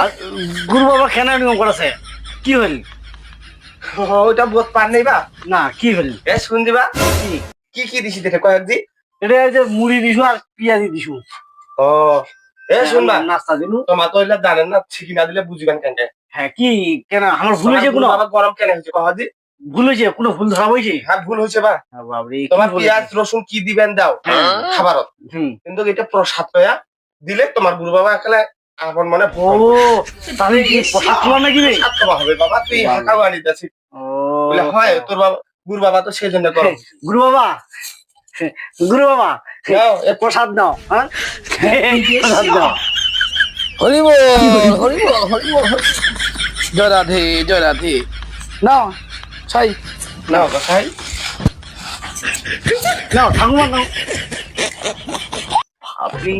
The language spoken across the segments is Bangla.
আর গুরু বাবা কেন নিয়ম করেছে? কি হল? ওইটা বোধ পার নেই বা না কি হল? এ শুন দিবা। কি? কি দিছি দেখে কয়েক দি? এটা যে মুড়ি দিছু আর পিয়াজি দিছু। ও এ শুনবা নাস্তা দিলু। তোমার তো জানেন না ঠিকই না দিলে বুঝবেন কেন? হ্যাঁ কি কেন? আমার ভুল হয়েছে কোনো? বাবা গরম কেন হয়েছে কহ ভুল হয়েছে? কোনো ভুল ধরা হয়েছে? হ্যাঁ ভুল হয়েছে বা। বাবরে কি তোমার? পেঁয়াজ রসুন কি দিবেন দাও? খাবারত। হুম। কিন্তু এটা প্রসাদ হইয়া দিলে তোমার গুরু বাবা এখানে আপন মনে ও তাহলে কি প্রসাদ খোলা নাকি রে? হবে বাবা তুই হাঁকাও আনিতেছি বলে হয় তোর বাবা গুরু বাবা তো সেই জন্য করো। গুরু বাবা? গুরু বাবা? নাও, এ প্রসাদ নাও হ্যাঁ? প্রসাদ নাও। হরিব হরিব হরিব জয় রাধে জয় রাধে। নাও। ছাই নাও কথাই নাও ঠাকুমা নাও। ভাবি।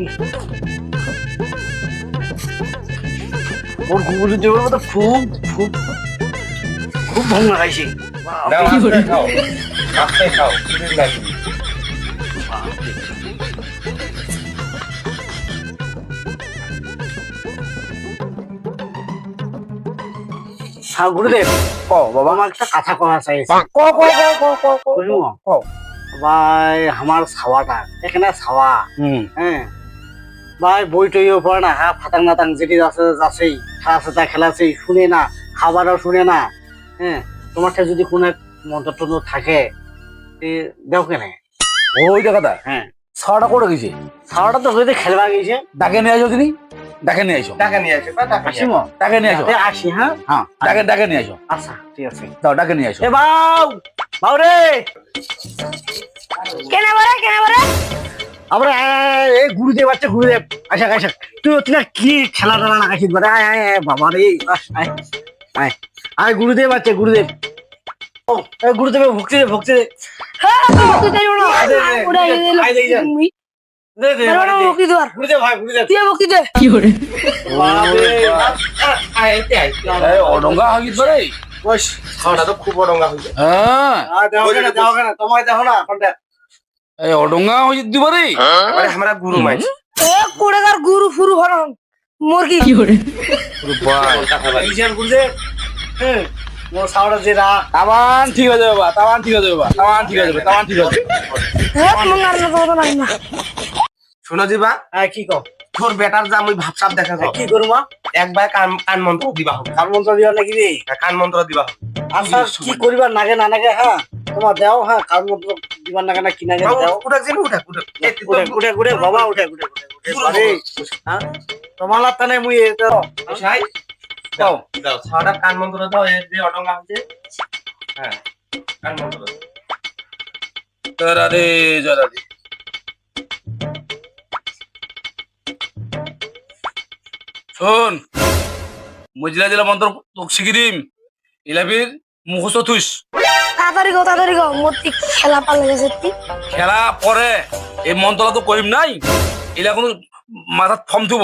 ওর গুগলি দেওয়ার মতো খুব খুব খুব ভঙ্গা খাইছে হ্যাঁ গুরুদেব ক বাবা আমার একটা কথা কওয়া চাইছে। ক ক ক ক ক ক ক। ভাই আমার ছাওয়াটা এখানে ছাওয়া। হুম। হ্যাঁ। ভাই বই টইও পড়ে না হ্যাঁ ফাতাং নাতাং যেটি আছে যাচ্ছেই খেলা সেটা খেলাছেই শুনে না খাবারও শুনে না হ্যাঁ তোমার ঠাই যদি কোনো এক মন্ত্র টন্ত্র থাকে তে দেও কেনে? ওই টাকাটা হ্যাঁ। ছাড়া করে গেছে? ছাড়াটা তো হইতে খেলবা গেছে। ডাকে নিয়ে আসো তিনি ডাকে নিয়ে আসো ডাকে নিয়ে আসে আসিম ডাকে নিয়ে আসো তে আসি হ্যাঁ? হ্যাঁ ডাকে ডাকে নিয়ে আসো আচ্ছা ঠিক আছে। দাও ডাকে নিয়ে আসো এ বাউ! বাউ রে কেনে বলে কেনে আমরা এই গুরুদেব আছে গুরুদেব। আচ্ছা আচ্ছা তুই কি খেলা টেলা না খাইছিস বারে আয় আয় আয় বাবা রে আয় আয়। আয় গুরুদেব আছে গুরুদেব। ও এ গুরুদেব ভক্তি ভক্তি হ্যাঁ ওরা। যা। দে দে দর গুরুদেব ভাই গুরুদেব। তুই মুক্তি দে। আয় আয় এই অডঙ্গা হয়ে গেছে রে খাওয়াটা তো খুব অডঙ্গা হয়েছে হ্যাঁ। কেন দেখো তোমায় দেখো না কোনটা এই অডঙ্গা হয়ে যেতে পারে এবারে আমরা গুরু মাইছ এ কোড়েকার গুরু ফুরু হরন মুরগি। ইসেন গুরুদেব হ্যাঁ মোর সাউরা যে রা তাবান ঠিক বাবা তাবান ঠিক বাবা তাবান ঠিক আছে তাবান ঠিক আছে হ্যাঁ মঙ্গার না তো নাই না। শোনো দিবা আয় কি কও? তোর বেটার যা মুই ভাবসাব দেখা যাও কি করবা? একবার কান কান মন্ত্র দিবা হবে। কার মন্ত্র দিবা নাকি রে? কান মন্ত্র দিবা হবে। আচ্ছা কি করিবার নাগে না নাগে হ্যাঁ? তোমার দেও হ্যাঁ কার মন্ত্র দিবার নাগে না কি নাগে দেও উঠাক যেন উঠাক উঠাক। এই তো- উঠে উঠে উঠে বাবা উঠে উঠে উঠে উঠে বারে হ্যাঁ? তোমার মুই দাও দাও কান মন্ত্র দাও এর যে অডঙ্গা হচ্ছে। হ্যাঁ কান মন্ত্র শোন মজিলা জেলা মন্ত্র তোক শিখি দিম ইলাবির মুখস্থ থুইস তাড়াতাড়ি গো তাড়াতাড়ি গো মূর্তি খেলা পালে গেছে তুই খেলা পরে এই মন্ত্রটা তো করিম নাই? এলা কোনো মাথাত ফর্ম থুব।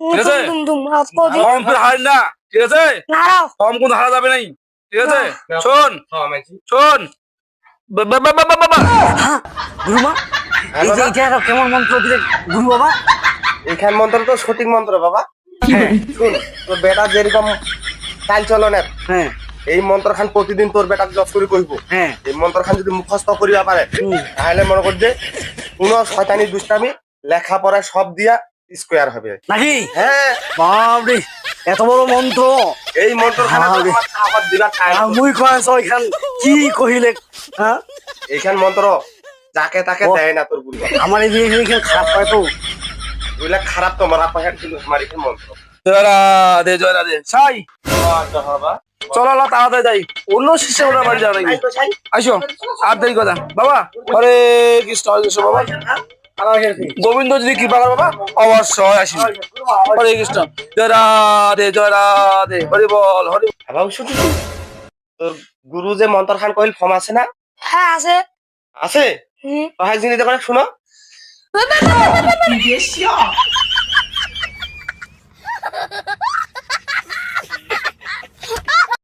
ঠিক আছে? তুম তুম হাত কো দি। ফর্ম ফির হার না ঠিক আছে? ফর্ম কোনো হারা যাবে নাই ঠিক আছে। শোন হ্যাঁ শোন। বা- বা- বা- বা- বা- বা- হ্যাঁ গুরুমা এই যে এটা কেমন মন্ত্র দিলে গুরু বাবা? এখান মন্ত্র তো সঠিক মন্ত্র বাবা। হ্যাঁ শুন তোর বেটা যেরকম চাল চলনের হ্যাঁ। এই মন্ত্র খান প্রতিদিন তোর বেটাক জব করে কইব। হ্যাঁ। এই মন্ত্র খান যদি মুখস্থ করিবা পারে। তাহলে মনে কর যে কোন শয়তানি দুষ্টামি লেখাপড়া সব দিয়া স্কোয়ার হবে। নাকি? হ্যাঁ। বাপরে এত বড় মন্ত্র। এই মন্ত্র খানা ভাবে। দিবা আর মুই কয়েছ এখান? কি কহিলে? হ্যাঁ? এইখান মন্ত্র যাকে তাকে দেয় না তোর গুরু আমার এই জিনিস এখানে খারাপ পায় তো। বুঝলে খারাপ তো মারা পাহাড় কিন্তু আমার এখান মন্ত্র। জয় রাধে জয় রাধে। সাই। বাবা। চলো আল্লাহ তাড়াতাড়ি যাই অন্য শিষ্যের ওরা বাড়ি যাওয়া নাকি আসো আর দেরি কথা বাবা হরে কৃষ্ণ হরে কৃষ্ণ বাবা গোবিন্দ যদি কৃপা করে বাবা অবশ্যই আসি হরে কৃষ্ণ জয় রাধে জয় রাধে হরি বল হরি বাবা শুধু তোর গুরু যে মন্ত্র খান কহিল ফর্ম আছে না হ্যাঁ আছে আছে হুম জিনিস শুনো